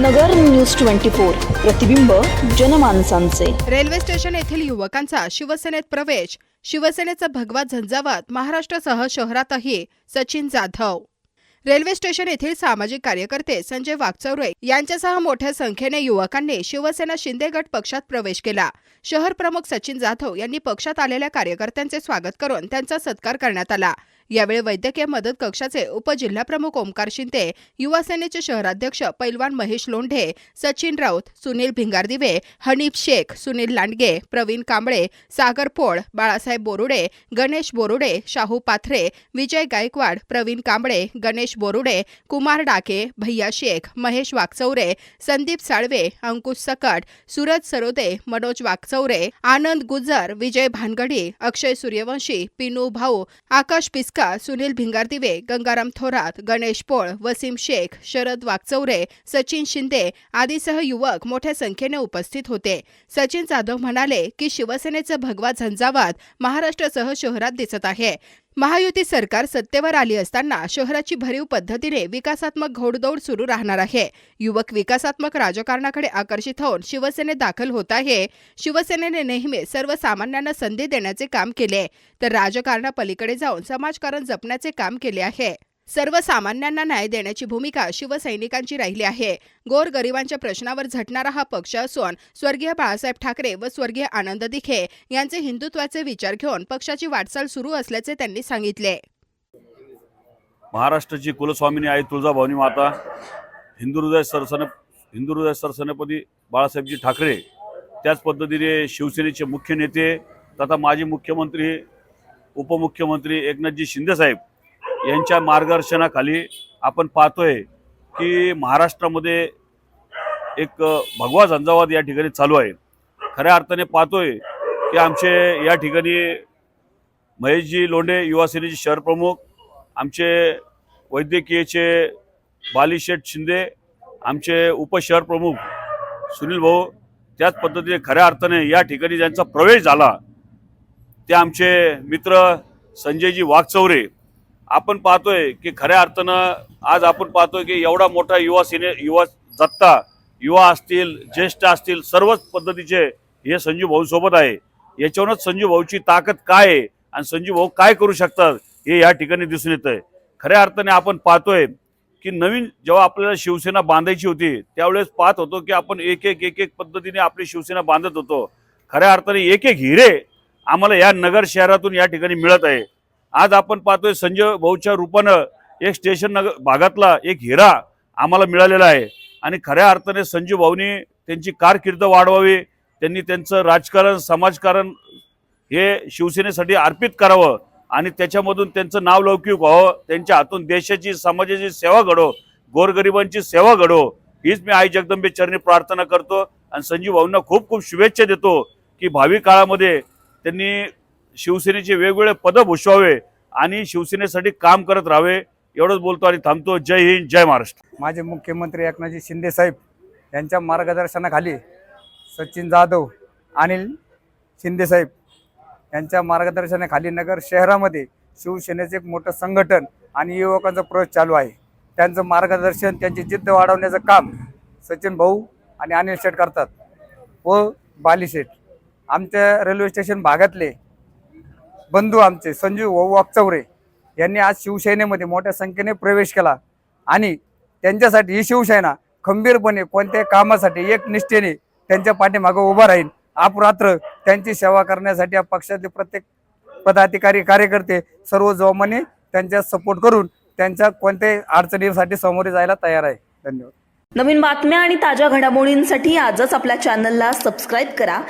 नगर news twenty four प्रतिबिंब जनमानसांचे. Railway station येथील युवकांचा शिवसेनेत प्रवेश. शिवसेनेचा भगवा झंझावत महाराष्ट्रासह शहरातही सचिन जाधव. रेल्वे स्टेशन येथील सामाजिक कार्यकर्ते संजय वागचौरे यांच्यासह मोठ्या संख्येने युवकांनी शिवसेना शिंदे गट पक्षात प्रवेश केला. शहर प्रमुख सचिन जाधव यांनी पक्षात आलेल्या कार्यकर्त्यांचे स्वागत करून त्यांचा सत्कार करण्यात आला. यावेळी वैद्यकीय मदत कक्षाचे उपजिल्हाप्रमुख ओमकार शिंदे युवा सेनेचे शहराध्यक्ष पैलवान महेश लोंढे सचिन राऊत सुनील भिंगारदिवे हनीफ शेख सुनील लांडगे प्रवीण कांबळे सागर पोळ बाळासाहेब बोरुडे गणेश बोरुडे शाहू पाथरे विजय गायकवाड प्रवीण कांबळे गणेश बोरुडे कुमार डाके भैया शेख महेश वाकचौरे संदीप साळवे अंकुश सकट सुरज सरोदे मनोज वाकचौरे आनंद गुजर विजय भानगडी अक्षय सूर्यवंशी पिनू भाऊ आकाश मस्का सुनील भिंगारदिवे गंगाराम थोरात गणेश पोळ वसीम शेख शरद वाकचौरे सचिन शिंदे आदीसह युवक मोठ्या संख्येने उपस्थित होते. सचिन जाधव म्हणाले की शिवसेनेचं भगवा झंझावात महाराष्ट्रासह शहरात दिसत आहे. महायुती सरकार सत्तेवर आली असताना शहराची भरीव पद्धतीने विकासात्मक घोडदौड सुरू राहणार आहे. युवक विकासात्मक राजकारणाकडे आकर्षित होऊन शिवसेनेत दाखल होत आहे. शिवसेनेने नेहमी सर्वसामान्यांना संधी देण्याचे काम केले. तर राजकारणापलीकडे जाऊन समाजकारण जपण्याचे काम केले आहे. सर्वसामान्यांना न्याय देण्याची भूमिका शिवसैनिकांची राहिली आहे. गोरगरिबांच्या प्रश्नावर झटणारा हा पक्ष असून स्वर्गीय बाळासाहेब ठाकरे व स्वर्गीय आनंद दिखे यांचे हिंदुत्वाचे विचार घेऊन पक्षाची वाटचाल सुरू असल्याचे त्यांनी सांगितले. महाराष्ट्राची कुलस्वामिनी आई तुळजाभवानी माता हिंदू हृदय सरसन हिंदू हृदय सरसेनापती बाळासाहेबजी ठाकरे त्याच पद्धतीने शिवसेनेचे मुख्य नेते तथा माजी मुख्यमंत्री उपमुख्यमंत्री एकनाथजी शिंदेसाहेब यांच्या मार्गदर्शनाखाली आपण पाहतोय की महाराष्ट्रामध्ये एक भगवा झंझावात या ठिकाणी चालू आहे. खऱ्या अर्थाने पाहतोय की आमचे या ठिकाणी महेशजी लोंढे युवा सेनेचे शहर प्रमुख आमचे वैद्यकीयचे बालीशेठ शिंदे आमचे उपशहर प्रमुख सुनील भाऊ त्याच पद्धतीने खऱ्या अर्थाने या ठिकाणी ज्यांचा प्रवेश झाला ते आमचे मित्र संजयजी वाघचौरे आपण पाहतोय की खऱ्या अर्थानं आज आपण पाहतोय की एवढा मोठा युवा सिने युवा जत्ता युवा असतील ज्येष्ठ असतील सर्वच पद्धतीचे हे संजू भाऊ सोबत आहे. याच्यावरूनच संजू भाऊची ताकद काय आहे आणि संजू भाऊ काय करू शकतात हे या ठिकाणी दिसून येत आहे खऱ्या अर्थाने आपण पाहतोय की नवीन जेव्हा आपल्याला शिवसेना बांधायची होती त्यावेळेस पाहत होतो की आपण एक एक एक एक पद्धतीने आपली शिवसेना बांधत होतो. खऱ्या अर्थाने एक एक हिरे आम्हाला या नगर शहरातून या ठिकाणी मिळत आहे. आज आपण पाहतोय संजय भाऊच्या रूपानं एक स्टेशन नगर भागातला एक हिरा आम्हाला मिळालेला आहे. आणि खऱ्या अर्थाने संजू भाऊनी त्यांची कारकीर्द वाढवावी त्यांनी त्यांचं राजकारण समाजकारण हे शिवसेनेसाठी अर्पित करावं आणि त्याच्यामधून त्यांचं नाव लौकिक व्हावं त्यांच्या हातून देशाची समाजाची सेवा घडो गोरगरिबांची सेवा घडो हीच मी आई जगदंबे चरणी प्रार्थना करतो. आणि संजीव भाऊंना खूप खूप शुभेच्छा देतो की भावी काळामध्ये त्यांनी शिवसेनेचे वेगवेगळे पदं भूषवावे आणि शिवसेनेसाठी काम करत राहावे एवढंच बोलतो आणि थांबतो. जय हिंद जय महाराष्ट्र. माझे मुख्यमंत्री एकनाथजी शिंदे साहेब यांच्या मार्गदर्शनाखाली सचिन जाधव अनिल शिंदे साहेब यांच्या मार्गदर्शनाखाली नगर शहरामध्ये शिवसेनेचं एक मोठं संघटन आणि युवकांचा प्रयोग चालू आहे. त्यांचं मार्गदर्शन त्यांची जिद्द वाढवण्याचं काम सचिन भाऊ आणि अनिल शेठ करतात. व बाली शेठ. आमच्या रेल्वे स्टेशन भागातले बंधू आमचे संजीव भाऊ वाकचौरे यांनी आज शिवसेनेमध्ये मोठ्या संख्येने प्रवेश केला. आणि त्यांच्यासाठी ही शिवसेना खंबीरपणे कोणत्याही कामासाठी एक निष्ठेने त्यांच्या पाठीमागं उभा राहील. आपरात्र त्यांची सेवा करण्यासाठी या पक्षाचे प्रत्येक पदाधिकारी कार्यकर्ते सर्व जोमाने त्यांच्या सपोर्ट करून त्यांच्या कोणत्याही अडचणीसाठी समोरे जायला तयार आहे. धन्यवाद. नवीन बातम्या आणि ताज्या घडामोडींसाठी आजच आपल्या चॅनलला सबस्क्राईब करा.